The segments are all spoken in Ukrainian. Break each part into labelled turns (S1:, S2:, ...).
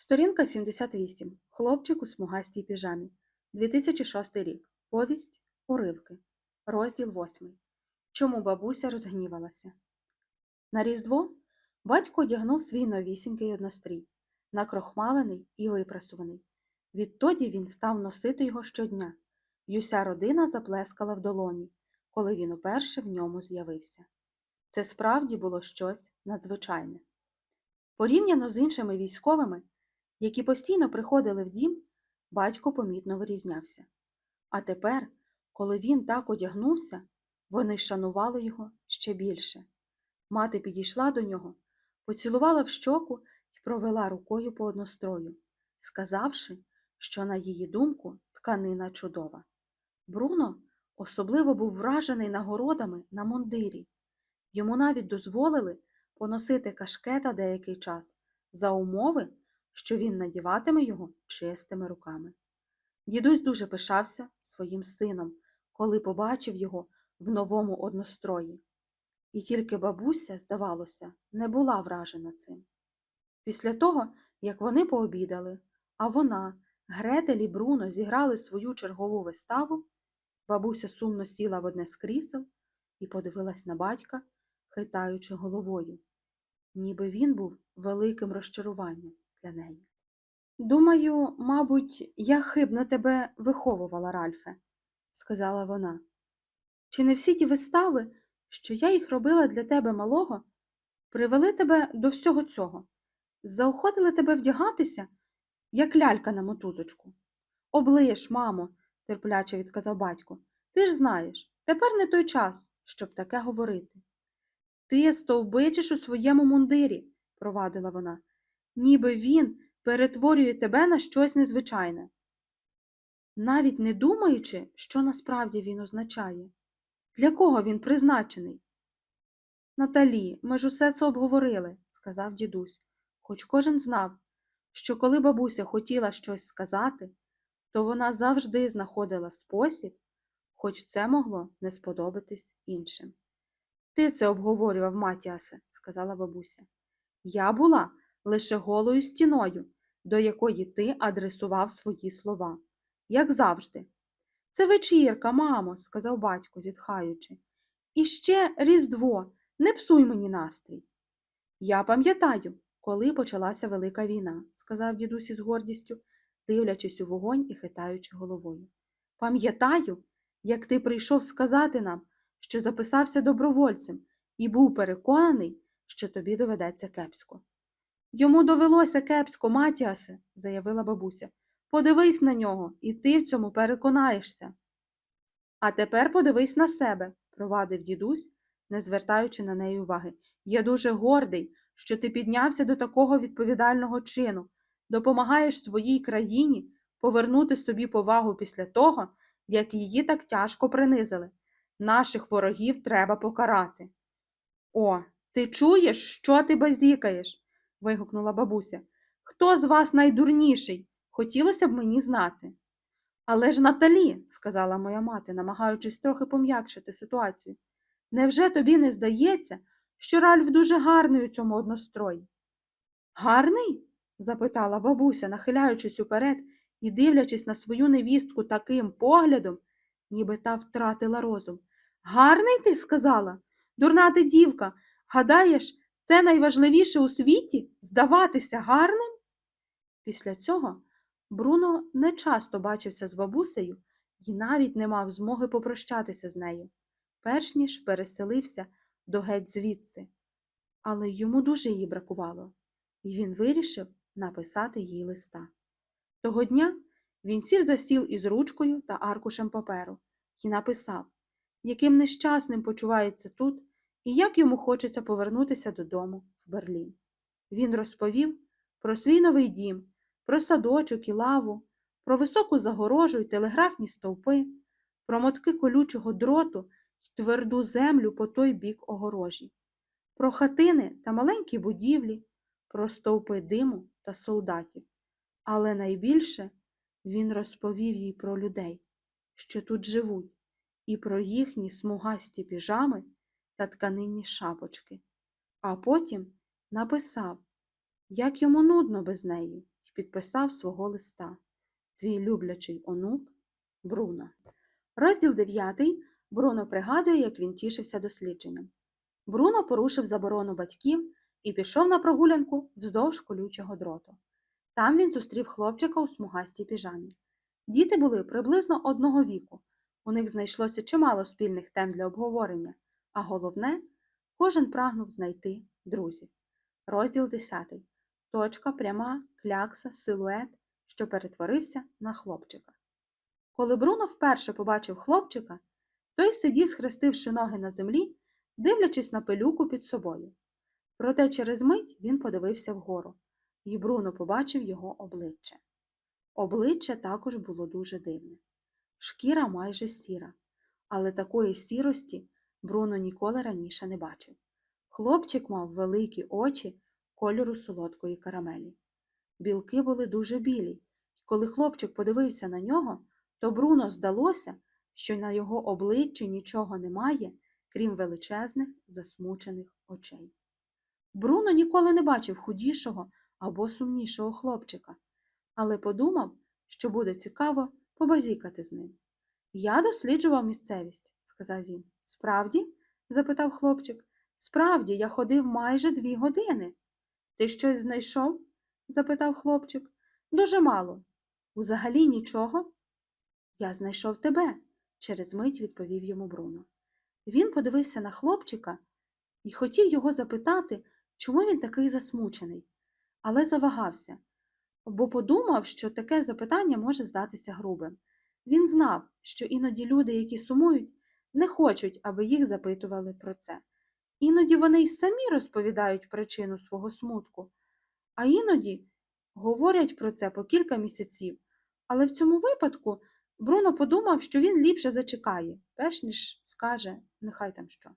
S1: Сторінка 78. Хлопчик у смугастій піжамі. 2006 рік. Повість. Уривки. Розділ 8. Чому бабуся розгнівалася? На Різдво батько одягнув свій новісінький однострій, накрохмалений і випрасуваний. Відтоді він став носити його щодня, й уся родина заплескала в долоні, коли він уперше в ньому з'явився. Це справді було щось надзвичайне. Порівняно з іншими військовими, які постійно приходили в дім, батько помітно вирізнявся. А тепер, коли він так одягнувся, вони шанували його ще більше. Мати підійшла до нього, поцілувала в щоку і провела рукою по однострою, сказавши, що, на її думку, тканина чудова. Бруно особливо був вражений нагородами на мундирі. Йому навіть дозволили поносити кашкета деякий час за умови, що він надіватиме його чистими руками. Дідусь дуже пишався своїм сином, коли побачив його в новому однострої. І тільки бабуся, здавалося, не була вражена цим. Після того, як вони пообідали, а вона, Гретель і Бруно зіграли свою чергову виставу, бабуся сумно сіла в одне з крісел і подивилась на батька, хитаючи головою, ніби він був великим розчаруванням для неї. Думаю, мабуть, я хибно тебе виховувала, Ральфе, сказала вона. Чи не всі ті вистави, що я їх робила для тебе малого, привели тебе до всього цього, заохотили тебе вдягатися, як лялька на мотузочку? Оближ, мамо, терпляче відказав батько. Ти ж знаєш, тепер не той час, щоб таке говорити. Ти стовбичиш у своєму мундирі, провадила вона, ніби він перетворює тебе на щось незвичайне, навіть не думаючи, що насправді він означає. Для кого він призначений? Наталі, ми ж усе це обговорили, сказав дідусь, хоч кожен знав, що коли бабуся хотіла щось сказати, то вона завжди знаходила спосіб, хоч це могло не сподобатись іншим. Ти це обговорював, Матіасе, сказала бабуся. Я була лише голою стіною, до якої ти адресував свої слова, як завжди. Це вечірка, мамо, сказав батько, зітхаючи. І ще Різдво, не псуй мені настрій. Я пам'ятаю, коли почалася Велика війна, сказав дідусь із гордістю, дивлячись у вогонь і хитаючи головою. Пам'ятаю, як ти прийшов сказати нам, що записався добровольцем і був переконаний, що тобі доведеться кепсько. Йому довелося кепсько, Матіасе, заявила бабуся. Подивись на нього, і ти в цьому переконаєшся. А тепер подивись на себе, провадив дідусь, не звертаючи на неї уваги. Я дуже гордий, що ти піднявся до такого відповідального чину, допомагаєш своїй країні повернути собі повагу після того, як її так тяжко принизили. Наших ворогів треба покарати. О, ти чуєш, що ти базікаєш? Вигукнула бабуся. Хто з вас найдурніший? Хотілося б мені знати. Але ж Наталі, сказала моя мати, намагаючись трохи пом'якшити ситуацію, невже тобі не здається, що Ральф дуже гарний у цьому однострої? Гарний? запитала бабуся, нахиляючись уперед і дивлячись на свою невістку таким поглядом, ніби та втратила розум. Гарний ти сказала? Дурна ти дівка, гадаєш, це найважливіше у світі здаватися гарним? Після цього Бруно не часто бачився з бабусею і навіть не мав змоги попрощатися з нею, перш ніж переселився до геть звідси. Але йому дуже її бракувало, і він вирішив написати їй листа. Того дня він сів за стіл із ручкою та аркушем паперу і написав, яким нещасним почувається тут і як йому хочеться повернутися додому в Берлін. Він розповів про свій новий дім, про садочок і лаву, про високу загорожу й телеграфні стовпи, про мотки колючого дроту й тверду землю по той бік огорожі, про хатини та маленькі будівлі, про стовпи диму та солдатів. Але найбільше він розповів їй про людей, що тут живуть, і про їхні смугасті піжами та тканинні шапочки, а потім написав, як йому нудно без неї, і підписав свого листа. Твій люблячий онук Бруно. Розділ 9. Бруно пригадує, як він тішився дослідженням. Бруно порушив заборону батьків і пішов на прогулянку вздовж колючого дроту. Там він зустрів хлопчика у смугастій піжамі. Діти були приблизно одного віку. У них знайшлося чимало спільних тем для обговорення, а головне, кожен прагнув знайти друзів. Розділ 10. Точка, пряма, клякса, силует, що перетворився на хлопчика. Коли Бруно вперше побачив хлопчика, той сидів, схрестивши ноги на землі, дивлячись на пилюку під собою. Проте через мить він подивився вгору, і Бруно побачив його обличчя. Обличчя також було дуже дивне. Шкіра майже сіра, але такої сірості Бруно ніколи раніше не бачив. Хлопчик мав великі очі кольору солодкої карамелі. Білки були дуже білі, і коли хлопчик подивився на нього, то Бруно здалося, що на його обличчі нічого немає, крім величезних засмучених очей. Бруно ніколи не бачив худішого або сумнішого хлопчика, але подумав, що буде цікаво побазікати з ним. Я досліджував місцевість, сказав він. Справді? запитав хлопчик. Справді, я ходив майже дві години. Ти щось знайшов? запитав хлопчик. Дуже мало. Узагалі нічого? Я знайшов тебе, через мить відповів йому Бруно. Він подивився на хлопчика і хотів його запитати, чому він такий засмучений, але завагався, бо подумав, що таке запитання може здатися грубим. Він знав, що іноді люди, які сумують, не хочуть, аби їх запитували про це. Іноді вони й самі розповідають причину свого смутку, а іноді говорять про це по кілька місяців. Але в цьому випадку Бруно подумав, що він ліпше зачекає, перш ніж скаже, нехай там що.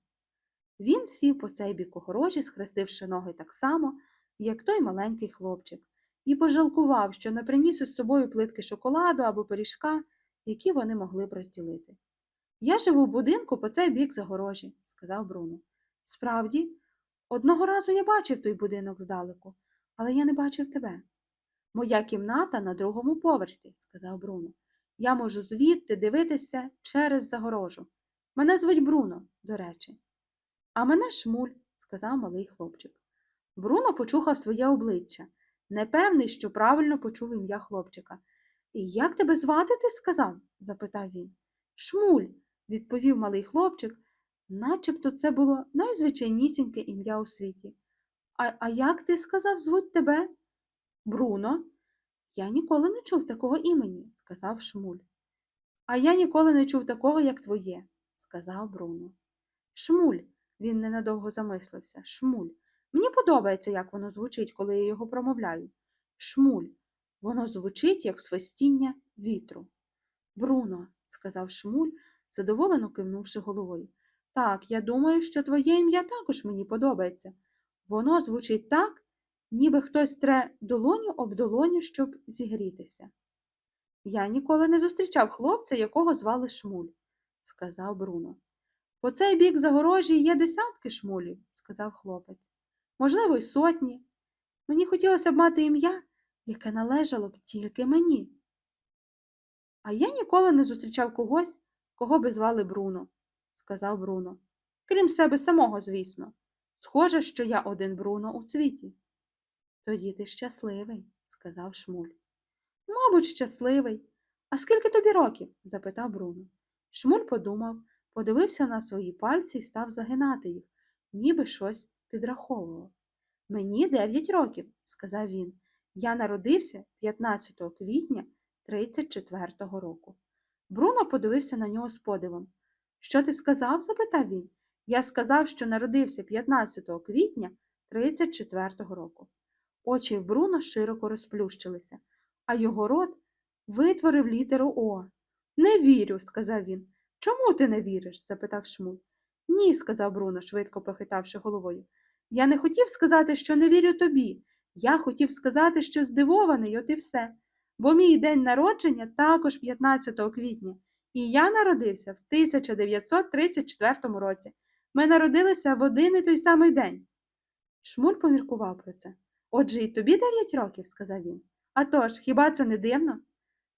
S1: Він сів по цей бік огорожі, схрестивши ноги так само, як той маленький хлопчик, і пожалкував, що не приніс із собою плитки шоколаду або пиріжка, які вони могли б розділити. Я живу в будинку по цей бік загорожі, сказав Бруно. Справді, одного разу я бачив той будинок здалеку, але я не бачив тебе. Моя кімната на другому поверсі, сказав Бруно. Я можу звідти дивитися через загорожу. Мене звуть Бруно, до речі. А мене шмуль, сказав малий хлопчик. Бруно почухав своє обличчя, непевний, що правильно почув ім'я хлопчика. І як тебе звати, ти сказав? запитав він. Шмуль, відповів малий хлопчик, начебто це було найзвичайнісіньке ім'я у світі. А, а як ти сказав, звуть тебе? Бруно. Я ніколи не чув такого імені, сказав Шмуль. А я ніколи не чув такого, як твоє, сказав Бруно. Шмуль, він ненадовго замислився. Шмуль. Мені подобається, як воно звучить, коли я його промовляю. Шмуль. Воно звучить, як свистіння вітру. Бруно, сказав Шмуль, задоволено кивнувши головою. Так, я думаю, що твоє ім'я також мені подобається. Воно звучить так, ніби хтось тре долоню об долоню, щоб зігрітися. Я ніколи не зустрічав хлопця, якого звали Шмуль, сказав Бруно. По цей бік загорожі є десятки шмулів, сказав хлопець. Можливо, й сотні. Мені хотілося б мати ім'я, яке належало б тільки мені. А я ніколи не зустрічав когось, кого би звали Бруно, сказав Бруно. Крім себе самого, звісно. Схоже, що я один Бруно у цвіті. Тоді ти щасливий, сказав Шмуль. Мабуть, щасливий. А скільки тобі років? запитав Бруно. Шмуль подумав, подивився на свої пальці і став загинати їх, ніби щось підраховував. Мені дев'ять років, сказав він. Я народився 15 квітня 34-го року. Бруно подивився на нього з подивом. Що ти сказав? запитав він. Я сказав, що народився 15 квітня 34-го року. Очі в Бруно широко розплющилися, а його рот витворив літеру О. Не вірю, сказав він. Чому ти не віриш? запитав Шмуль. Ні, сказав Бруно, швидко похитавши головою. Я не хотів сказати, що не вірю тобі. Я хотів сказати, що здивований, от і все. Бо мій день народження також 15 квітня, і я народився в 1934 році. Ми народилися в один і той самий день. Шмуль поміркував про це. Отже, і тобі дев'ять років, сказав він. А тож, хіба це не дивно?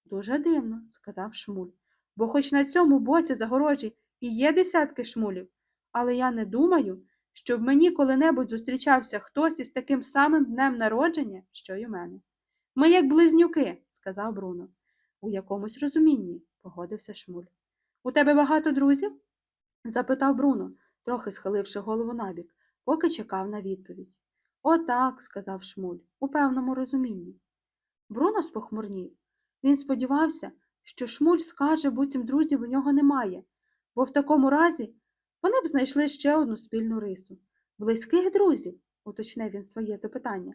S1: Дуже дивно, сказав Шмуль, бо хоч на цьому боці загорожі і є десятки шмулів, але я не думаю, щоб мені коли-небудь зустрічався хтось із таким самим днем народження, що й у мене. Ми як близнюки, сказав Бруно. У якомусь розумінні, погодився Шмуль. У тебе багато друзів? запитав Бруно, трохи схиливши голову набік, поки чекав на відповідь. Отак, сказав Шмуль, у певному розумінні. Бруно спохмурнів. Він сподівався, що Шмуль скаже, буцім друзів у нього немає, бо в такому разі вони б знайшли ще одну спільну рису. Близьких друзів, уточнив він своє запитання.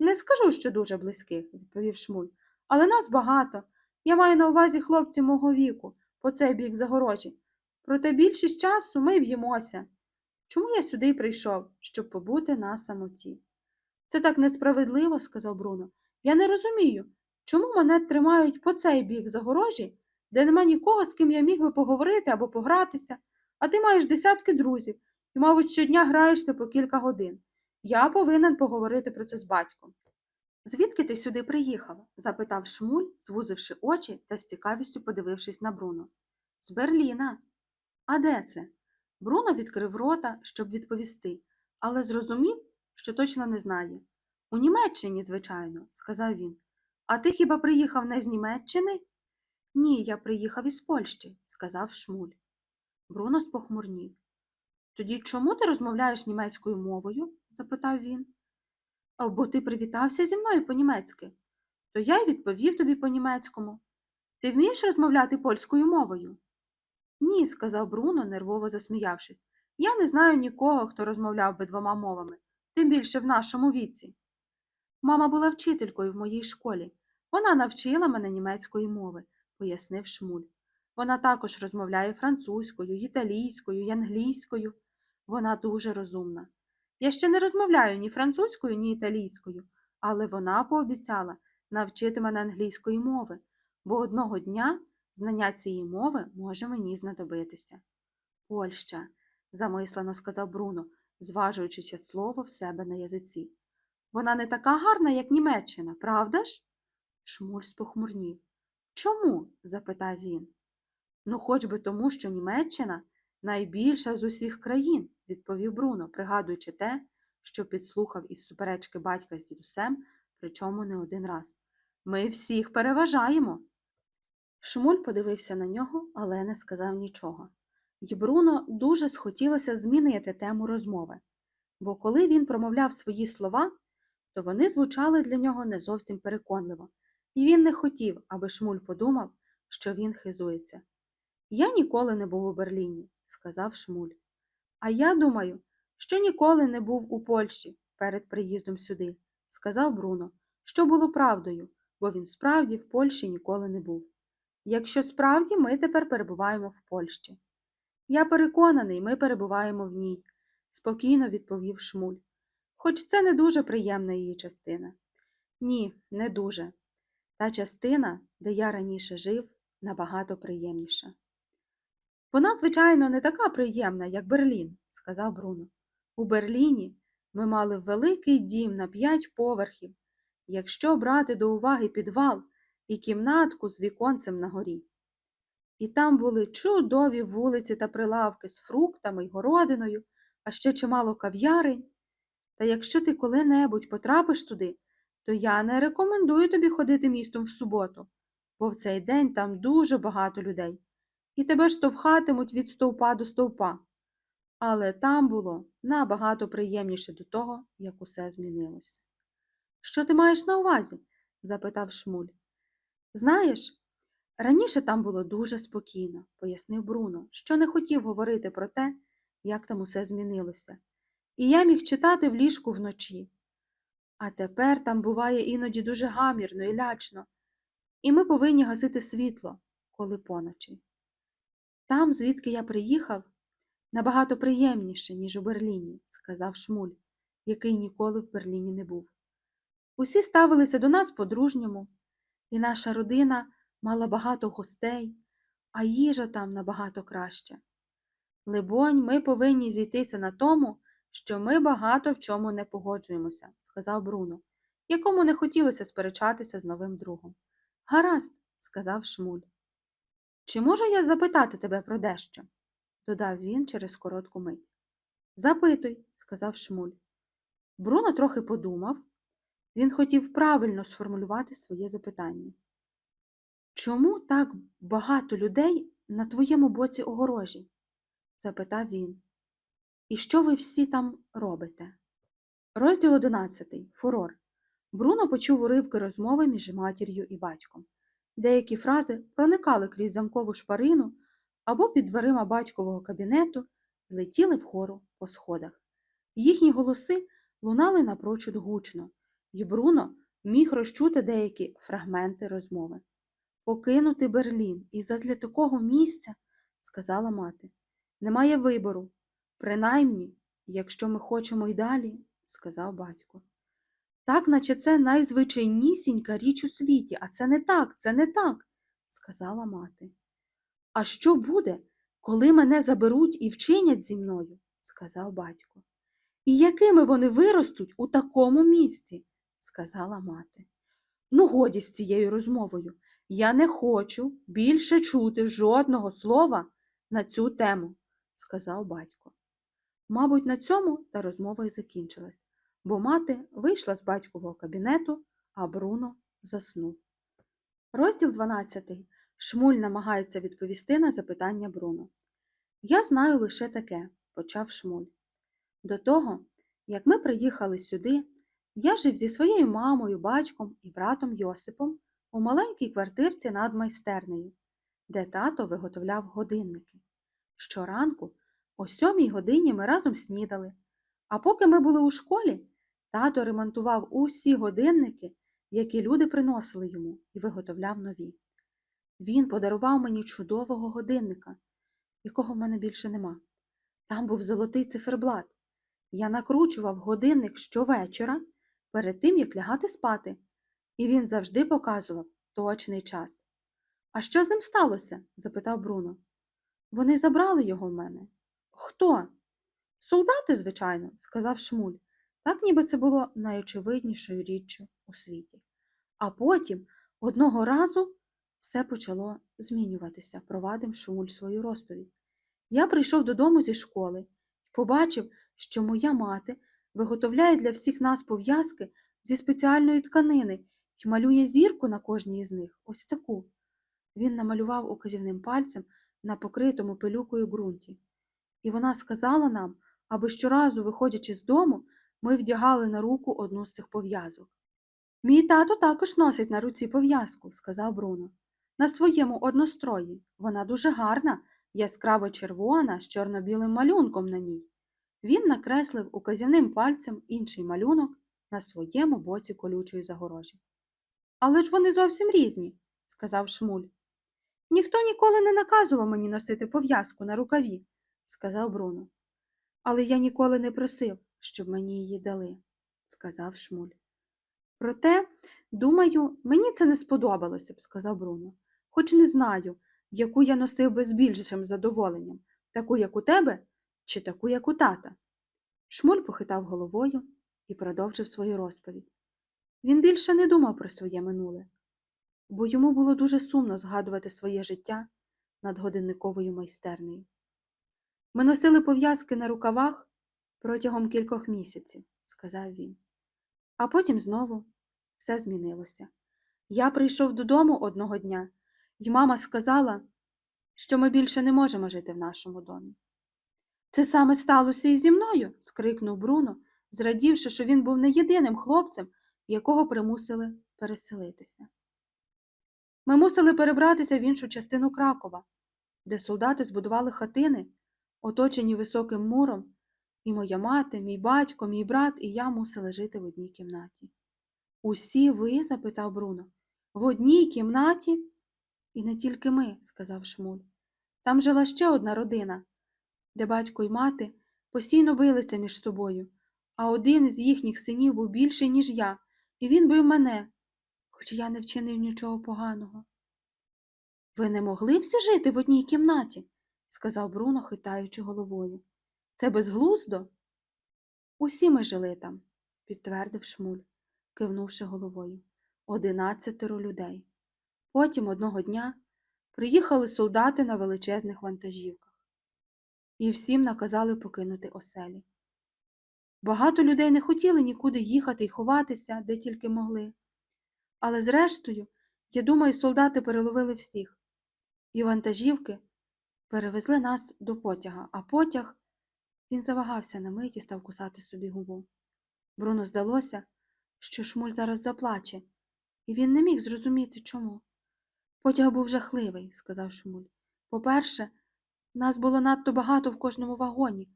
S1: Не скажу, що дуже близьких, відповів Шмуль, але нас багато. Я маю на увазі хлопці мого віку, по цей бік загорожі. Проте більшість часу ми б'ємося. Чому я сюди прийшов, щоб побути на самоті? Це так несправедливо, сказав Бруно. Я не розумію, чому мене тримають по цей бік загорожі, де нема нікого, з ким я міг би поговорити або погратися, а ти маєш десятки друзів і, мабуть, щодня граєшся по кілька годин. Я повинен поговорити про це з батьком. Звідки ти сюди приїхав? запитав Шмуль, звузивши очі та з цікавістю подивившись на Бруно. З Берліна. А де це? Бруно відкрив рота, щоб відповісти, але зрозумів, що точно не знає. У Німеччині, звичайно, сказав він. А ти хіба приїхав не з Німеччини? Ні, я приїхав із Польщі, сказав Шмуль. Бруно спохмурнів. Тоді чому ти розмовляєш німецькою мовою? Запитав він. «А, Бо ти привітався зі мною по-німецьки. То я й відповів тобі по-німецькому. Ти вмієш розмовляти польською мовою? Ні, сказав Бруно, нервово засміявшись. Я не знаю нікого, хто розмовляв би двома мовами, тим більше в нашому віці. Мама була вчителькою в моїй школі. Вона навчила мене німецької мови, пояснив Шмуль. Вона також розмовляє французькою, італійською англійською. Вона дуже розумна. Я ще не розмовляю ні французькою, ні італійською, але вона пообіцяла навчити мене англійської мови, бо одного дня знання цієї мови може мені знадобитися. Польща, замислено сказав Бруно, зважуючися слово в себе на язиці. Вона не така гарна, як Німеччина, правда ж? Шмуль спохмурнів. Чому? запитав він. Ну, хоч би тому, що Німеччина найбільша з усіх країн, відповів Бруно, пригадуючи те, що підслухав із суперечки батька з дідусем, причому не один раз. Ми всіх переважаємо. Шмуль подивився на нього, але не сказав нічого. І Бруно дуже схотілося змінити тему розмови, бо коли він промовляв свої слова, то вони звучали для нього не зовсім переконливо, і він не хотів, аби Шмуль подумав, що він хизується. Я ніколи не був у Берліні, сказав Шмуль. А я думаю, що ніколи не був у Польщі перед приїздом сюди, сказав Бруно, що було правдою, бо він справді в Польщі ніколи не був. Якщо справді ми тепер перебуваємо в Польщі. Я переконаний, ми перебуваємо в ній, спокійно відповів Шмуль. Хоч це не дуже приємна її частина. Ні, не дуже. Та частина, де я раніше жив, набагато приємніша. Вона, звичайно, не така приємна, як Берлін, сказав Бруно. У Берліні ми мали великий дім на п'ять поверхів, якщо брати до уваги підвал і кімнатку з віконцем на горі. І там були чудові вулиці та прилавки з фруктами й городиною, а ще чимало кав'ярень. Та якщо ти коли-небудь потрапиш туди, то я не рекомендую тобі ходити містом в суботу, бо в цей день там дуже багато людей, і тебе штовхатимуть від стовпа до стовпа. Але там було набагато приємніше до того, як усе змінилося. Що ти маєш на увазі? запитав Шмуль. Знаєш, раніше там було дуже спокійно, пояснив Бруно, що не хотів говорити про те, як там усе змінилося, і я міг читати в ліжку вночі. А тепер там буває іноді дуже гамірно і лячно, і ми повинні гасити світло, коли поночі. Там, звідки я приїхав, набагато приємніше, ніж у Берліні, сказав Шмуль, який ніколи в Берліні не був. Усі ставилися до нас по-дружньому, і наша родина мала багато гостей, а їжа там набагато краща. Либонь, ми повинні зійтися на тому, що ми багато в чому не погоджуємося, сказав Бруно, якому не хотілося сперечатися з новим другом. Гаразд, сказав Шмуль. Чи можу я запитати тебе про дещо? додав він через коротку мить. Запитуй, сказав Шмуль. Бруно трохи подумав. Він хотів правильно сформулювати своє запитання. Чому так багато людей на твоєму боці огорожі? запитав він. І що ви всі там робите? Розділ одинадцятий. Фурор. Бруно почув уривки розмови між матір'ю і батьком. Деякі фрази проникали крізь замкову шпарину або під дверима батькового кабінету і летіли вгору по сходах. Їхні голоси лунали напрочуд гучно, і Бруно міг розчути деякі фрагменти розмови. Покинути Берлін і задля такого місця, сказала мати, немає вибору. Принаймні, якщо ми хочемо й далі, сказав батько. Так, наче це найзвичайнісінька річ у світі, а це не так, це не так, сказала мати. А що буде, коли мене заберуть і вчинять зі мною? сказав батько. І якими вони виростуть у такому місці? сказала мати. Ну, годі з цією розмовою. Я не хочу більше чути жодного слова на цю тему, сказав батько. Мабуть, на цьому та розмова й закінчилась, бо мати вийшла з батькового кабінету, а Бруно заснув. Розділ 12. Шмуль намагається відповісти на запитання Бруно. Я знаю лише таке, почав Шмуль. До того, як ми приїхали сюди, я жив зі своєю мамою, батьком і братом Йосипом у маленькій квартирці над майстернею, де тато виготовляв годинники. Щоранку, о сьомій годині ми разом снідали, а поки ми були у школі, тато ремонтував усі годинники, які люди приносили йому, і виготовляв нові. Він подарував мені чудового годинника, якого в мене більше нема. Там був золотий циферблат. Я накручував годинник щовечора перед тим, як лягати спати, і він завжди показував точний час. А що з ним сталося? запитав Бруно. Вони забрали його в мене. Хто? Солдати, звичайно, сказав Шмуль, так ніби це було найочевиднішою річчю у світі. А потім, одного разу, все почало змінюватися, провадив Шмуль свою розповідь. Я прийшов додому зі школи і побачив, що моя мати виготовляє для всіх нас пов'язки зі спеціальної тканини і малює зірку на кожній із них, ось таку. Він намалював указівним пальцем на покритому пилюкою ґрунті. І вона сказала нам, аби щоразу, виходячи з дому, ми вдягали на руку одну з цих пов'язок. Мій тато також носить на руці пов'язку, сказав Бруно. На своєму однострої. Вона дуже гарна, яскраво червона з чорно-білим малюнком на ній. Він накреслив указівним пальцем інший малюнок на своєму боці колючої загорожі. Але ж вони зовсім різні, сказав Шмуль. Ніхто ніколи не наказував мені носити пов'язку на рукаві, сказав Бруно. Але я ніколи не просив, щоб мені її дали, сказав Шмуль. Проте, думаю, мені це не сподобалося б, сказав Бруно, хоч не знаю, яку я носив би з більшим задоволенням, таку, як у тебе, чи таку, як у тата. Шмуль похитав головою і продовжив свою розповідь. Він більше не думав про своє минуле, бо йому було дуже сумно згадувати своє життя над годинниковою майстернею. Ми носили пов'язки на рукавах протягом кількох місяців, сказав він. А потім знову все змінилося. Я прийшов додому одного дня, і мама сказала, що ми більше не можемо жити в нашому домі. Це саме сталося і зі мною, скрикнув Бруно, зрадівши, що він був не єдиним хлопцем, якого примусили переселитися. Ми мусили перебратися в іншу частину Кракова, де солдати збудували хатини, оточені високим муром, і моя мати, мій батько, мій брат і я мусили жити в одній кімнаті. Усі ви? запитав Бруно. В одній кімнаті? І не тільки ми, сказав Шмуль. Там жила ще одна родина, де батько й мати постійно билися між собою, а один з їхніх синів був більший, ніж я, і він бив мене, хоч я не вчинив нічого поганого. Ви не могли всі жити в одній кімнаті? сказав Бруно, хитаючи головою. Це безглуздо? Усі ми жили там, підтвердив Шмуль. кивнувши головою. Одинадцятеро людей. Потім одного дня приїхали солдати на величезних вантажівках і всім наказали покинути оселі. Багато людей не хотіли нікуди їхати і ховатися, де тільки могли. Але зрештою, я думаю, солдати переловили всіх, і вантажівки перевезли нас до потяга, а потяг він завагався на мить і став кусати собі губу. Бруно здалося, що шмуль зараз заплаче, і він не міг зрозуміти, чому. Потяг був жахливий, сказав Шмуль. По-перше, нас було надто багато в кожному вагоні,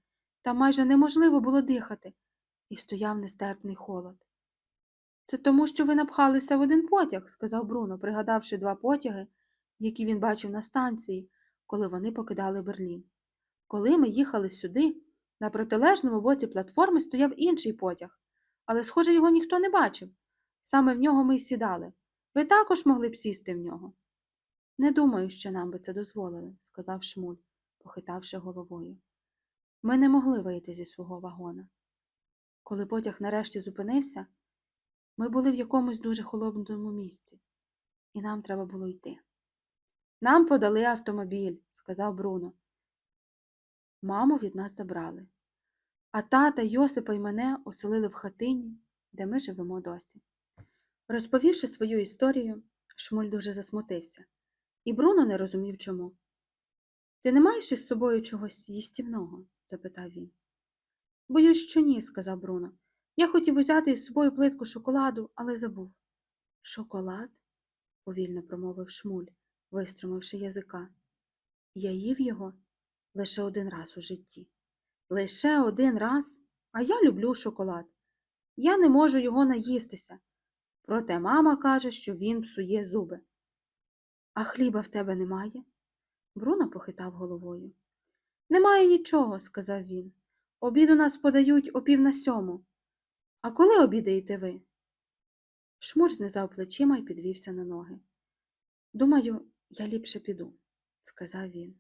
S1: та майже неможливо було дихати, і стояв нестерпний холод. Це тому, що ви напхалися в один потяг, сказав Бруно, пригадавши два потяги, які він бачив на станції, коли вони покидали Берлін. Коли ми їхали сюди, на протилежному боці платформи стояв інший потяг, але, схоже, його ніхто не бачив. Саме в нього ми й сідали. Ви також могли б сісти в нього. Не думаю, що нам би це дозволили, сказав Шмуль, похитавши головою. Ми не могли вийти зі свого вагона. Коли потяг нарешті зупинився, ми були в якомусь дуже холодному місці, і нам треба було йти. Нам подали автомобіль, сказав Бруно. Маму від нас забрали, а тата Йосипа й мене оселили в хатині, де ми живемо досі. Розповівши свою історію, Шмуль дуже засмутився, і Бруно не розумів чому. Ти не маєш із собою чогось їстівного? запитав він. Боюсь, що ні, сказав Бруно. Я хотів узяти із собою плитку шоколаду, але забув. Шоколад? повільно промовив Шмуль, виструмивши язика. Я їв його лише один раз у житті. Лише один раз, а я люблю шоколад. Я не можу його наїстися. Проте мама каже, що він псує зуби. А хліба в тебе немає? Бруно похитав головою. Немає нічого, сказав він. Обід у нас подають о пів на сьому. А коли обідаєте ви? Шмуль знизав плечима і підвівся на ноги. Думаю, я ліпше піду, сказав він.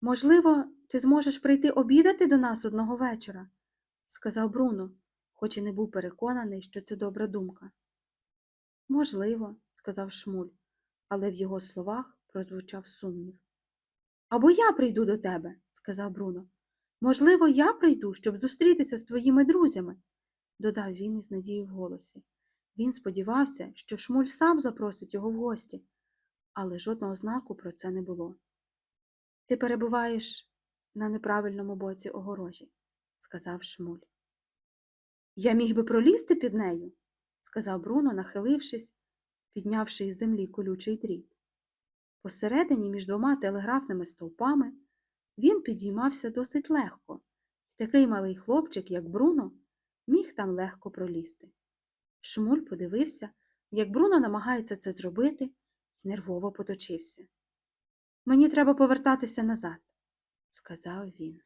S1: Можливо, ти зможеш прийти обідати до нас одного вечора, сказав Бруно, хоч і не був переконаний, що це добра думка. Можливо, сказав Шмуль, але в його словах прозвучав сумнів. Або я прийду до тебе, сказав Бруно. Можливо, я прийду, щоб зустрітися з твоїми друзями, додав він із надією в голосі. Він сподівався, що Шмуль сам запросить його в гості, але жодного знаку про це не було. Ти перебуваєш на неправильному боці огорожі, сказав Шмуль. Я міг би пролізти під нею, сказав Бруно, нахилившись, піднявши із землі колючий дріт. Посередині між двома телеграфними стовпами він підіймався досить легко, і такий малий хлопчик, як Бруно, міг там легко пролізти. Шмуль подивився, як Бруно намагається це зробити, і нервово поточився. Мені треба повертатися назад, сказав він.